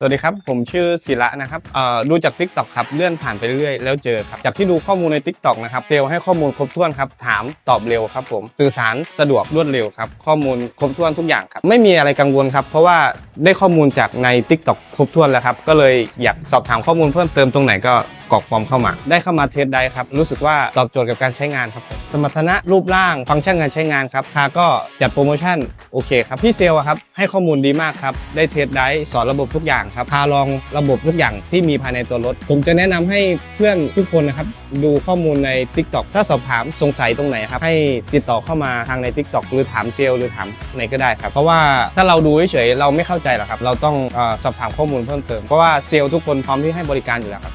สวัสดีครับ ผมชื่อศิระนะครับดูจาก t ิ k t o k ครับ เลื่อนผ่านไปเรื่อยแล้วเจอครับ จากที่ดูข้อมูลใน t ิ k t o k นะครับ เซลให้ข้อมูลครบถ้วนครับ ถามตอบเร็วครับผม สื่อสารสะดวกรวดเร็วครับ ข้อมูลครบถ้วนทุกอย่างครับ ไม่มีอะไรกังวลครับ เพราะว่าได้ข้อมูลจากใน t ิ k t o k ครบถ้วนแล้วครับ ก็เลยอยากสอบถามข้อมูลเพิ่มเติมตรงไหนก็กรอกฟอร์มเข้ามา ได้เข้ามาเทสได้ครับ รู้สึกว่าตอบโจทย์กับการใช้งานครับผม มรรถนะรูปร่างฟังก์ชันการใช้งานครับพาก็จัดโปรโมชั่นโอเคครับพี่เซลครับให้ข้อมูลดีมากครับได้เทสได้สอนระบบทุกอย่างครับพาลองระบบทุกอย่างที่มีภายในตัวรถ ผมจะแนะนำให้เพื่อนทุกคนนะครับดูข้อมูลใน TikTok ถ้าสอบถามสงสัยตรงไหนครับให้ติดต่อเข้ามาทางใน TikTok หรือถามเซลหรือถามไหนก็ได้ครับเพราะว่าถ้าเราดูเฉยเราไม่เข้าใจหรอกครับ เราต้องอสอบถามข้อมูลเพิ่มเติมเพราะว่าเซลทุกคนพร้อมที่ให้บริการอยู่แล้วครับ